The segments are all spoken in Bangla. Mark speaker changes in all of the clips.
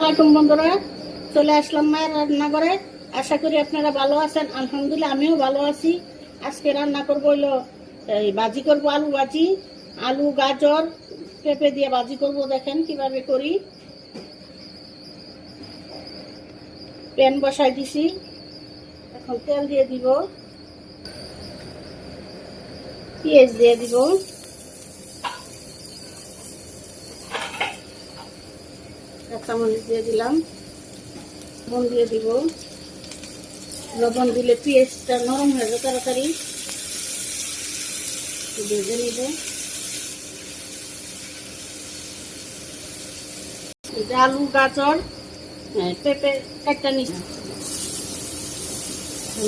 Speaker 1: আসসালামাইকুম বন্ধুরা, চলে আসলাম মায়ের রান্নাঘরে। আশা করি আপনারা ভালো আছেন, আলহামদুলিল্লাহ আমিও ভালো আছি। আজকে রান্না করব হইল, এই ভাজি করব আলু ভাজি, আলু, গাজর, পেঁপে দিয়ে ভাজি করব, দেখেন কীভাবে করি। প্যান বসাই দিছি, এখন তেল দিয়ে দিব, পেঁয়াজ দিয়ে দিব। কাঁচামরিচ দিয়ে দিলাম। লবণ দিয়ে দিব। লবণ দিলে পেঁয়াজটা নরম হয়ে যাবে তাড়াতাড়ি। ভেজে নিব। আলু গাজর হ্যাঁ, পেঁপে একটা নিচ্ছি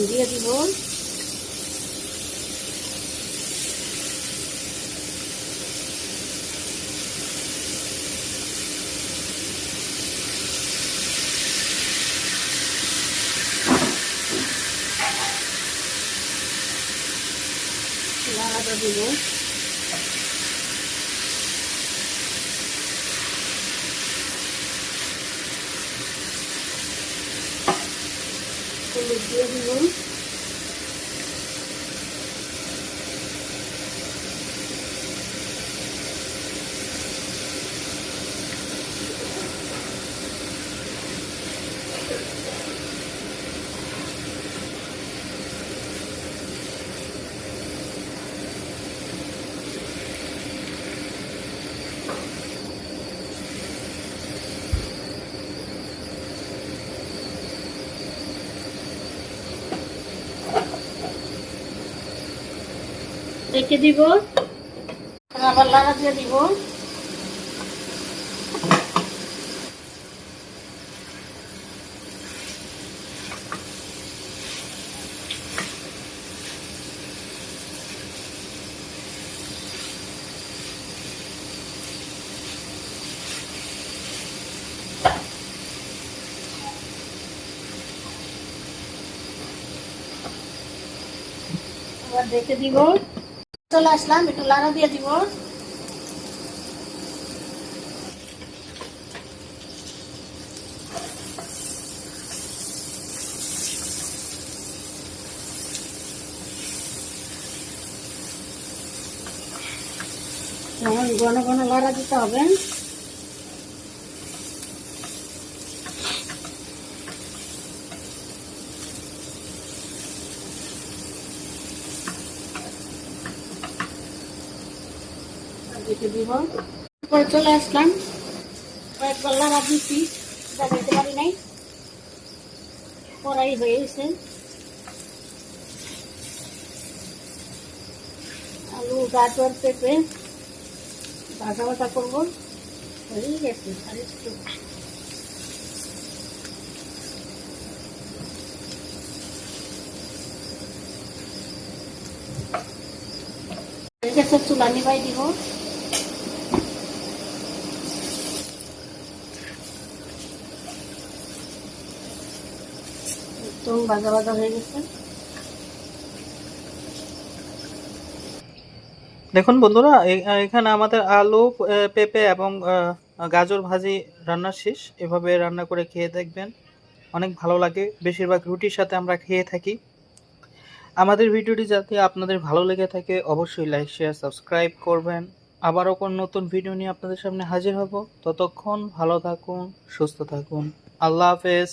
Speaker 1: দিয়ে দিব। লাড়াটা দিব। হলুদ দিয়ে দিব রেখে দিব। আবার লাড়া দিয়ে দিব। রেখে দিব। চলে আসলাম একটু লাড়া দিয়ে দিব। ঘন ঘন লাড়া দিতে হবে। দিতে দিব। পরে চলে আসলাম। কয়েকবার লাড়া দিচ্ছি দেখাইতে পারি নাই? কড়াই গেছে। আলু, গাজর, পেঁপে, ভাজা ভাজা করব। হয়ে গেছে, আর একটু। চুলা দিব। একদম ভাজা ভাজা হয়ে গেছে।
Speaker 2: দেখুন বন্ধুরা এখানে আমাদের আলু পেঁপে এবং গাজর ভাজি রান্না শেষ। এভাবে রান্না করে খেয়ে দেখবেন অনেক ভালো লাগে। বেশিরভাগ রুটির সাথে আমরা খেয়ে থাকি। আমাদের ভিডিওটি যাতে আপনাদের ভালো লেগে থাকে, অবশ্যই লাইক, শেয়ার, সাবস্ক্রাইব করবেন। আবারও কোন নতুন ভিডিও নিয়ে আপনাদের সামনে হাজির হব। ততক্ষণ ভালো থাকুন, সুস্থ থাকুন। আল্লাহ হাফেজ।